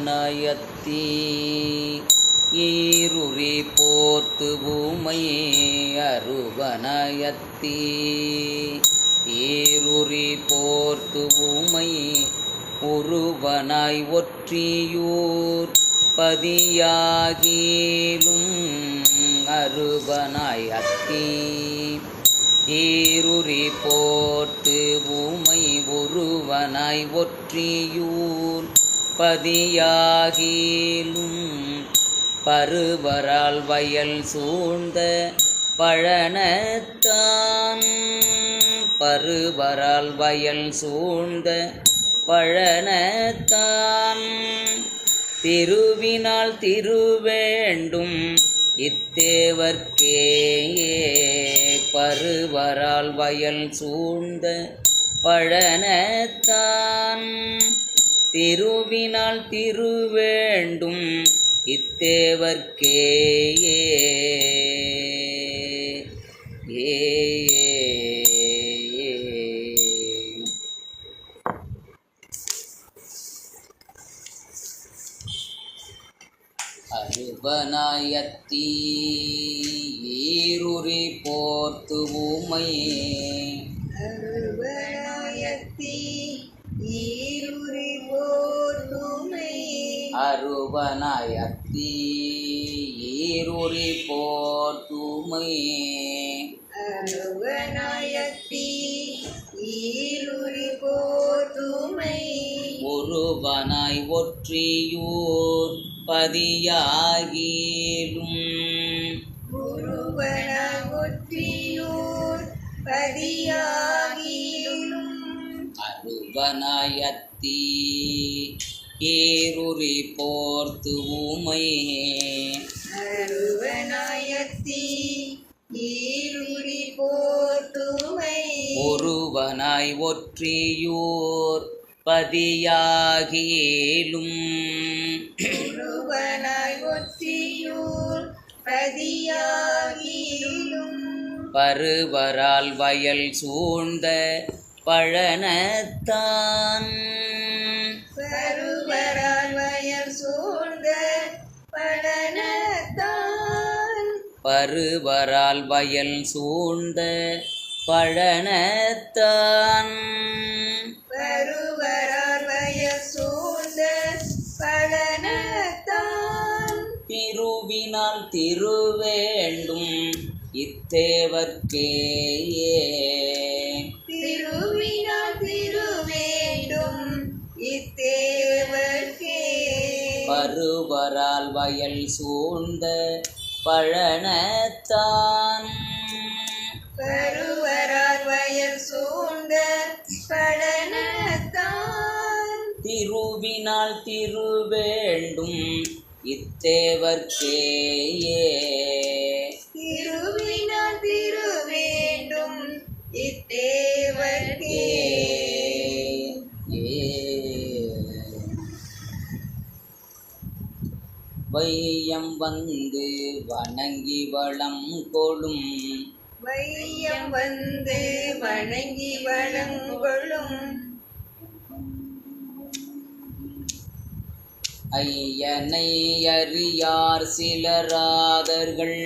நயத்தி ஈருரி போர்த்து பூமையே அருவனயத்தி ஈருரி போர்த்து பூமையே உருவனாய் ஒற்றியூர் பதியாகிலும் அருவனாய் அத்தி ஈருரி போர்த்து பூமை ஒருவனாய் ஒற்றியூர் பதியாகிலும் பருவரால் வயல் சூழ்ந்த பழனத்தான். பருவரால் வயல் சூழ்ந்த பழனத்தான். திருவினால் திருவேண்டும் இத்தேவர்க்கேயே. பருவரால் வயல் சூழ்ந்த பழனத்தான். திருவினால் திருவேண்டும் இத்தேவர்க்கே. ஏ அருபனாயத்தீருறி போர்த்து ஊமை அருபனாயத்தீ ஈருரி போர்த்துமை அருவனாயத்தி ஈருரி போர்த்துமை ஒருவனாய் ஒற்றியூர் பதியாகிலும். ஒற்றியூர் பதியாகிலும். அருவனாயத்தீ ஈருரி போர்த்து ஊமை அருவனாயத்தி ஈருரி போர்த்துமை ஒருவனாய் ஒற்றியூர் பதியாகிலும் குருவனாய் ஒற்றியூர் பதியாகிலும் பருவரால் வயல் சூழ்ந்த பழனத்தான். பருவரால் வயல் சூழ்ந்த பழனத்தான். பருவரால் வயல் சூழ்ந்த படனத்தான் திருவினால் திருவேண்டும் இத்தேவர்க்கே திருவினால் திருவேண்டும் இத்தேவர்க்கே. பருவரால் வயல் சூழ்ந்த பழனத்தான். பருவரால் வயல் சூழ்ந்த படனத்தான் திருவினால் திருவேண்டும் இத்தேவர்க்கே திருவினால் வையம் வந்து வணங்கி வளம் கொடும் வையம் வந்து வணங்கி வளங்கொள்ளும் ஐயனை அறியார் சிலராதர்கள்.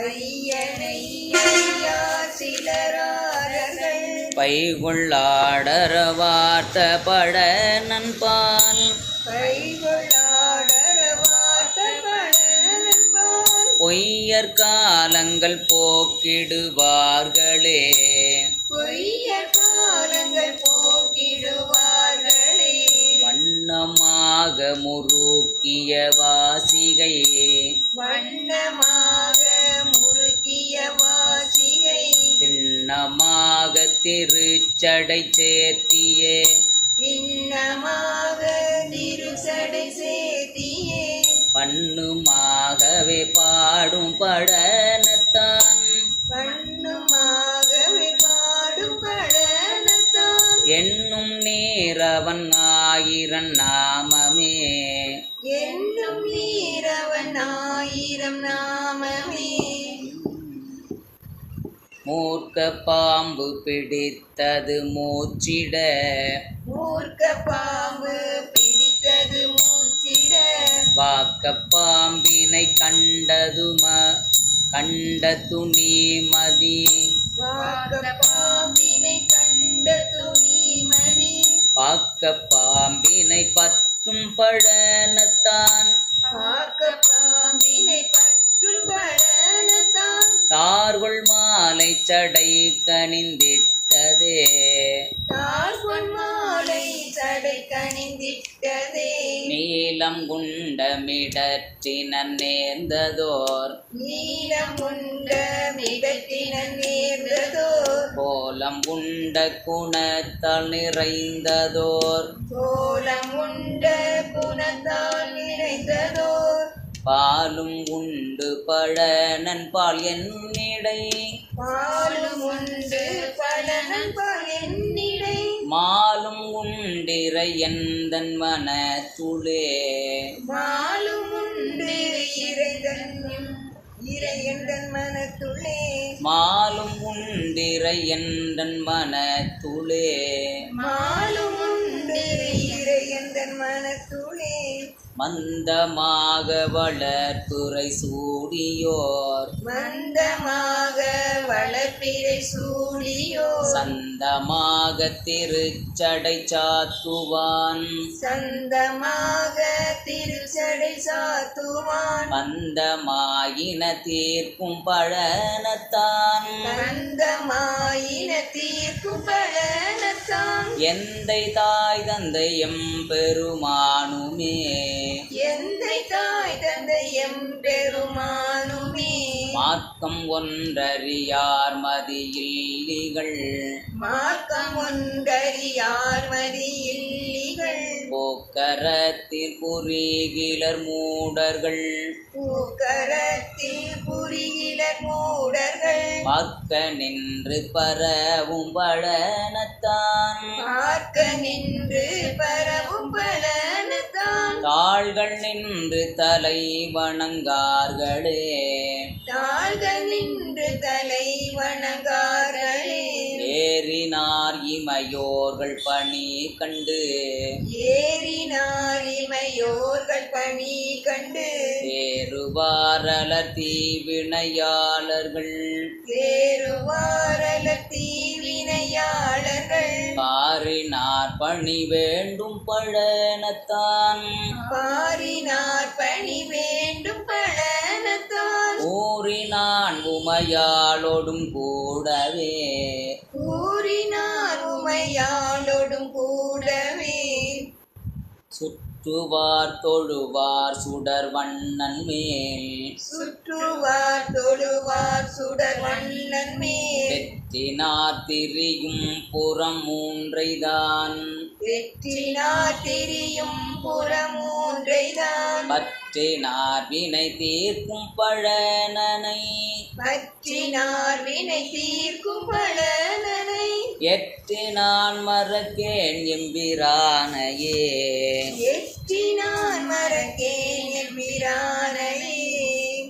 ஐயனை ஐயா சிலராரர்கள் பைகொள்ளாடர வார்த்த பட நண்பால். கைகொள்ளாடர பொய்யற் காலங்கள் போக்கிடுவார்களே. பொய்ய காலங்கள் போக்கிடுவார்களே. வண்ணமாக முறுக்கிய வாசிகை. வண்ணமாக முறுக்கிய வாசிகை. சின்னமாக திருச்சடை சேர்த்தியே. இன்னமாக திருசடை சேத்தியே பண்ணுமாகவே பாடும் படனத்தான். பண்ணுமாகவே பாடும் படனத்தான். என்னும் நீரவன் ஆயிரன் நாமமே. என்னும் நீரவன் ஆயிரம் நாமமே. மூர்க்க பாம்பு பிடித்தது மூச்சிட. மூர்க்க பாம்பு பிடித்தது மூச்சிட வாக்கப் பாம்பினை கண்டதும கண்ட துணி மதி. பாம்பினை கண்ட துணிமதி பாக்கப் பாம்பினை பற்றும் பழனத்தான் பார்க்க பாம்பினை பற்றும் பழனத்தான் தார்கொள் மாலை சடை கனிந்திட்டதே. நீலம் குண்டமிடற்றினன் நேர்ந்ததோர். நீலம் உண்ட மிடத்தின நேர்ந்ததோ கோலம் உண்ட குணத்தால் நிறைந்ததோர். கோலம் உண்ட குணத்தால் நிறைந்ததோ பாலும் உண்டு பழனன் பால் என்னிடை. பாலும் உண்டு பலனன் என்னிடை. மாலும் உண்டிரை எந்தன் மனத்துளே மாலும் உண்டு இறைதன் இறையந்தன் மனத்துளே மாலும் உண்டிரை எந்தன் மனத்துளே மாலும் உண்டு இறையந்தன் மனத்துளே மந்தமாக வளர்த்துறை சூடியோர். மந்தமாக வளர்ப்பிறை சூழியோ சந்தமாக திருச்சடை சாத்துவான். சந்தமாக திருச்சடை சாத்துவான். பந்தமாயின தீர்க்கும் பழனத்தான் கந்தமாயின தீர்க்கும் பழனத்தான் எந்தை தாய் தந்தை எம்பெருமானுமே எந்தை தாய் தந்தை எம்பெருமானுமே மார்க்கம் ஒன்றறியார் மதியில்லிகள். மார்க்கம் ஒன்றறியார் மதியில்லிகள். போக்கரத்தில் புரிகிலர் மூடர்கள். பூக்கரத்தில் புரிகிலர் மூடர்கள். மக்க நின்று பரவும் பழனத்தான். பார்க்க நின்று பரவும் பலனத்தான் தாள்கள் நின்று தலை வணங்கார்களே. தாழ்க நின்று தலை வணங்கார்களே. ஏறினார் இமையோர்கள் பணி கண்டு. ஏறினார் இமையோர்கள் பணி கண்டு. தேறுவாரலர் தீவினையாளர்கள். தேருவாரல தீவினையாளர்கள் பாரினார் பணி வேண்டும் பழனத்தான். பாரினார் பணி வேண்டும் பலனத்தான் ஊறினான் உமையாளோடும் கூடவே. கூறினார் உமையாளோடும் கூடவே. சுற்றுவார் தொழுவார் சுடர் வண்ணன் மேல். சுற்றுவார் தொழுவார் சுடர் வண்ணன் மேல். வெற்றினார் திரியும் புறம் மூன்றைதான் வெற்றினார் திரியும் புறமூன்றைதான். பற்றினார் வினை தீர்க்கும் பழனனை. பற்றினார் வினை தீர்க்கும் பலனனை எற்றினான் மறக்கேன் எம்பிரானையே. எற்றினார் மறக்கேன் எம்பிரானையே.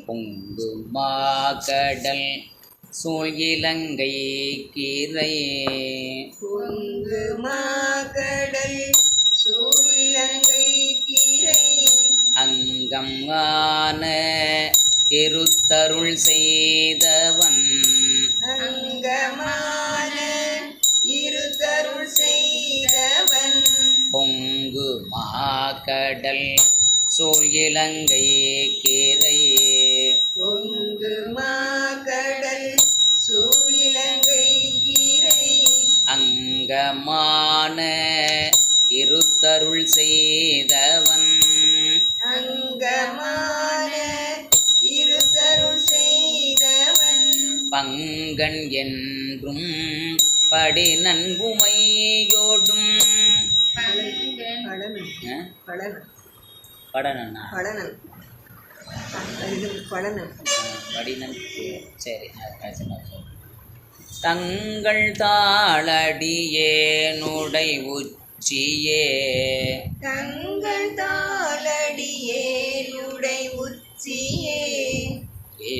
பொங்குமா கடல் சூழ் இலங்கை கீரை பொங்கு மாகடல் சூழங்கை கீரை. அங்கம் ஆன இருத்தருள் செய்தவன். அங்கமான இருதருள் செய்தவன். பொங்கு மாக்கடல் சூழ் இலங்கை கீரை பங்கன் என்றும் படி நன்குமையோடும் படனண்ணா படினன் சரி தங்கள் தாளடியே நுடை உச்சியே. தங்கள் தாளடியே உடை உச்சியே. ஏ